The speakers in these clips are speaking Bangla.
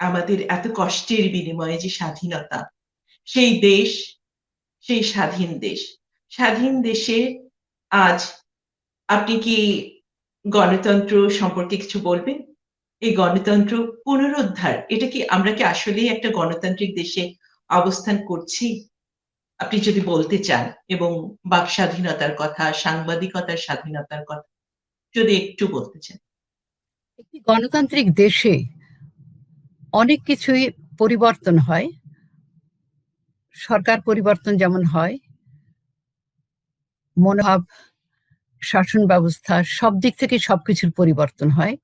আমাদের এত কষ্টের বিনিময়ে যে স্বাধীনতা, সেই দেশ, সেই স্বাধীন দেশ। স্বাধীন দেশে আজ আপনি কি গণতন্ত্র সম্পর্কে কিছু বলবেন? এই গণতন্ত্র পুনরুদ্ধার, এটা কি আমরা কি আসলেই একটা গণতান্ত্রিক দেশে অবস্থান করছি? আপনি যদি বলতে চান, এবং বাক স্বাধীনতার কথা, সাংবাদিকতার স্বাধীনতার কথা, যদি একটু বলতে চান। একটি গণতান্ত্রিক দেশে অনেক কিছুই পরিবর্তন হয়। সরকার পরিবর্তন যেমন হয়, মনোভাব, শাসন ব্যবস্থা সব দিক থেকে সবকিছুর পরিবর্তন হয়,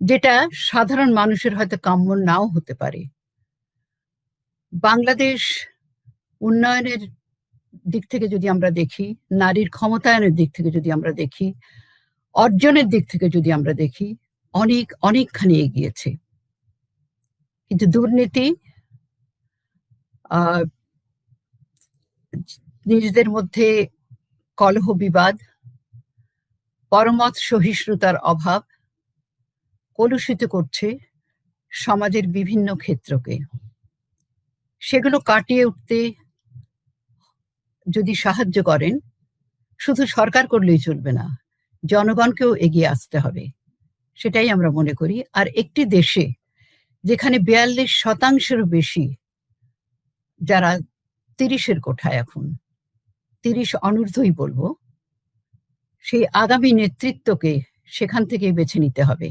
যেটা সাধারণ মানুষের হয়তো কাম্য নাও হতে পারে। বাংলাদেশ উন্নয়নের দিক থেকে যদি আমরা দেখি, নারীর ক্ষমতায়নের দিক থেকে যদি আমরা দেখি, অর্জনের দিক থেকে যদি আমরা দেখি, অনেক, অনেকখানি এগিয়েছে। কিন্তু দুর্নীতি নিজেদের মধ্যে কলহ বিবাদ, পরমত সহিষ্ণুতার অভাব কলুষিত করছে সমাজের বিভিন্ন ক্ষেত্রকে। সেগুলো কাটিয়ে উঠতে যদি সাহায্য করেন, শুধু সরকার করলেই চলবে না, জনগণকেও এগিয়ে আসতে হবে, সেটাই আমরা মনে করি। আর একটি দেশে যেখানে বিয়াল্লিশ শতাংশের বেশি যারা তিরিশের কোঠায় এখন, তিরিশ অনূর্ধ্বই বলব, সেই আগামী নেতৃত্বকে সেখান থেকে বেছে নিতে হবে।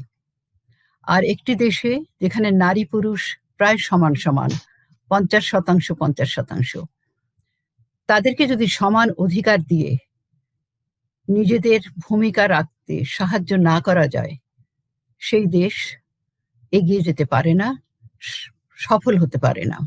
আর একটি দেশে যেখানে নারী পুরুষ প্রায় সমান সমান, পঞ্চাশ শতাংশ পঞ্চাশ শতাংশ, তাদেরকে যদি সমান অধিকার দিয়ে নিজেদের ভূমিকা রাখতে সাহায্য না করা যায়, সেই দেশ এগিয়ে যেতে পারে না সফল হতে পারে না।